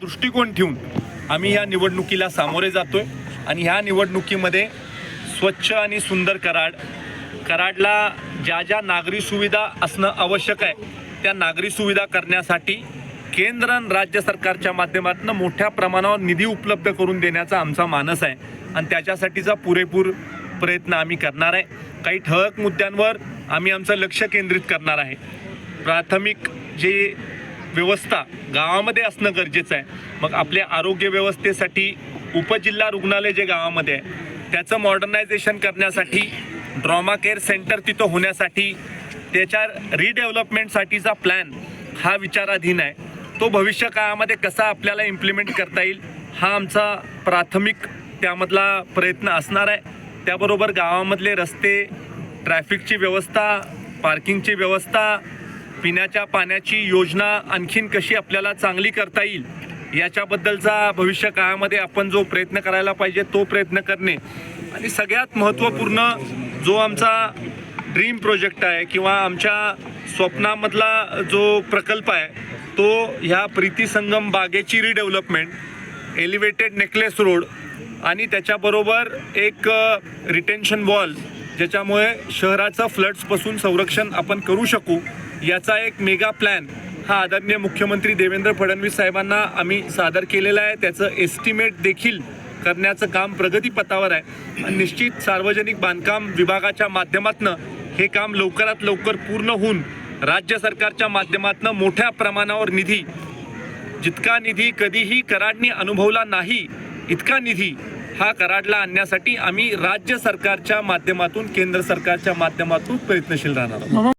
दृष्टिकोन ठेवून आम्ही ह्या निवडणुकीला सामोरे जातोय आणि ह्या निवडणुकीमध्ये स्वच्छ आणि सुंदर कराड कराडला ज्या ज्या नागरी सुविधा असणं आवश्यक आहे त्या नागरी सुविधा करण्यासाठी केंद्र आणि राज्य सरकारच्या माध्यमातून मोठ्या प्रमाणावर निधी उपलब्ध करून देण्याचा आमचा मानस आहे आणि त्याच्यासाठीचा पुरेपूर प्रयत्न आम्ही करणार आहे. काही ठळक मुद्द्यांवर आम्ही आमचं लक्ष केंद्रित करणार आहे. प्राथमिक जे व्यवस्था गावामध्ये असणं गरजेचं आहे. मग आपल्या आरोग्य व्यवस्थेसाठी उपजिल्हा रुग्णालय जे गावामध्ये आहे त्याचं मॉडर्नायझेशन करण्यासाठी ड्रॉमा केअर सेंटर तिथं होण्यासाठी त्याच्या रिडेव्हलपमेंटसाठीचा प्लॅन हा विचाराधीन आहे. तो भविष्य काळामध्ये कसा आपल्याला इम्प्लिमेंट करता येईल हा आमचा प्राथमिक त्यामधला प्रयत्न असणार आहे. त्याबरोबर गावामधले रस्ते ट्रॅफिकची व्यवस्था पार्किंगची व्यवस्था पिण्याच्या पाण्याची योजना आणखीन कशी आपल्याला चांगली करता येईल याच्याबद्दलचा भविष्य काळामध्ये आपण जो प्रयत्न करायला पाहिजे तो प्रयत्न करणे. आणि सगळ्यात महत्त्वपूर्ण जो आमचा ड्रीम प्रोजेक्ट आहे किंवा आमच्या स्वप्नामधला जो प्रकल्प आहे तो ह्या प्रीती संगम बागेची रिडेव्हलपमेंट एलिव्हेटेड नेकलेस रोड आणि त्याच्याबरोबर एक रिटेन्शन वॉल ज्याच्यामुळे शहराचं फ्लड्सपासून संरक्षण आपण करू शकू याचा एक मेगा प्लॅन हा आदरणीय मुख्यमंत्री देवेंद्र फडणवीस साहेबांना आम्ही सादर केलेला आहे. त्याचं एस्टिमेट देखील करण्याचं काम प्रगतीपथावर आहे. आणि निश्चित सार्वजनिक बांधकाम विभागाच्या माध्यमातून हे काम लवकरात लवकर पूर्ण होऊन राज्य सरकारच्या माध्यमातून मोठ्या प्रमाणावर निधी जितका निधी कधीही कराडनी अनुभवला नाही इतका निधी हा कराडला आणण्यासाठी आम्ही राज्य सरकारच्या माध्यमातून केंद्र सरकारच्या माध्यमातून प्रयत्नशील राहणार आहोत.